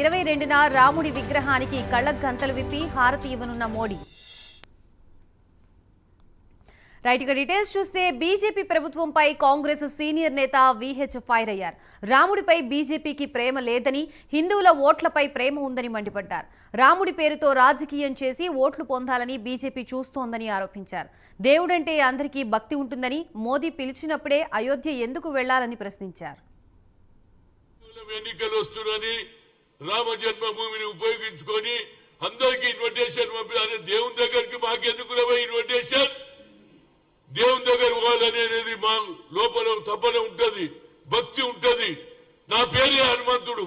ఇరవై రెండున రాముడి విగ్రహానికి కళ్ళ గంతలు విప్పి హారతి ఇవ్వనున్న మోడీ. రైట్ ఇక డీటెయిల్స్ చూస్తే బీజేపీ ప్రభుత్వంపై కాంగ్రెస్ సీనియర్ నేత విహెచ్ ఫైర్ అయ్యారు. రాముడిపై బీజేపీకి ప్రేమ లేదని హిందువుల ఓట్లపై ప్రేమ ఉందని మండిపడ్డారు. రాముడి పేరుతో రాజకీయం చేసి ఓట్లు పొందాలని బీజేపీ చూస్తోందని ఆరోపించారు. దేవుడంటే అందరికీ భక్తి ఉంటుందని మోదీ పిలిచినప్పుడే అయోధ్య ఎందుకు వెళ్ళాలని ప్రశ్నించారు. రామ జన్మభూమిని ఉపయోగించుకొని అందరికీ ఇన్విటేషన్ పంపించాలి దేవుని దగ్గరికి మాకెందుకు రవ ఇన్విటేషన్ దేవుని దగ్గర పోవాలనేది మా లోపల తపన ఉంటది భక్తి ఉంటది. నా పేరే హనుమంతుడు.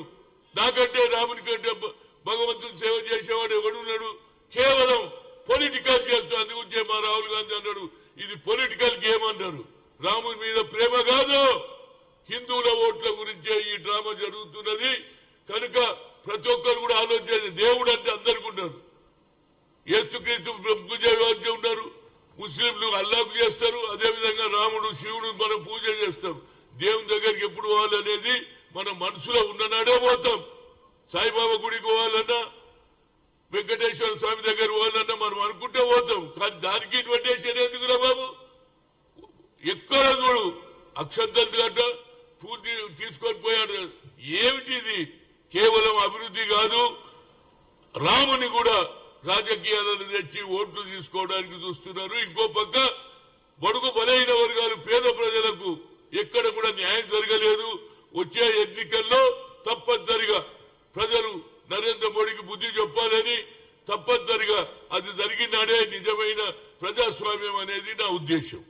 నాకంటే రాముని కంటే భగవంతుని సేవ చేసేవాడు ఎవడున్నాడు కేవలం పొలిటికల్ గేమ్ అందుకుంటే మా రాహుల్ గాంధీ అన్నాడు ఇది పొలిటికల్ గేమ్ అన్నారు రాముని మీద ప్రేమ కాదు. హిందువుల ఓట్ల గురించే ఈ డ్రామా జరుగుతున్నది. కనుక ప్రతి ఒక్కరు కూడా ఆలోచించేది దేవుడు అంటే అందరికీ ఉన్నారు యేసుక్రీస్తు పూజ వాక్యం ఉన్నారు ముస్లింలు అల్లాకు చేస్తారు. అదేవిధంగా రాముడు శివుడు మనం పూజ చేస్తాం. దేవుని దగ్గరికి ఎప్పుడు పోవాలనేది మన మనసులో ఉన్ననాడే పోతాం. సాయిబాబా గుడికి పోవాలన్నా వెంకటేశ్వర స్వామి దగ్గర పోవాలన్నా మనం అనుకుంటే పోతాం. కానీ దానికి ఇన్విటేషన్ ఎందుకురా బాబు? ఎక్కువ చూడు అక్షంతలు గట్ట పూర్తి తీసుకొని పోయాడు. ఏమిటి ఇది కేవలం అభివృద్ధి కాదు రాముని కూడా రాజకీయాలను తెచ్చి ఓట్లు తీసుకోవడానికి చూస్తున్నారు. ఇంకో పక్క బడుగు బలైన వర్గాలు పేద ప్రజలకు ఎక్కడ కూడా న్యాయం జరగలేదు. వచ్చే ఎన్నికల్లో తప్పనిసరిగా ప్రజలు నరేంద్ర మోడీకి బుద్ధి చెప్పాలని తప్పనిసరిగా అది జరిగినాడే నిజమైన ప్రజాస్వామ్యం అనేది నా ఉద్దేశం.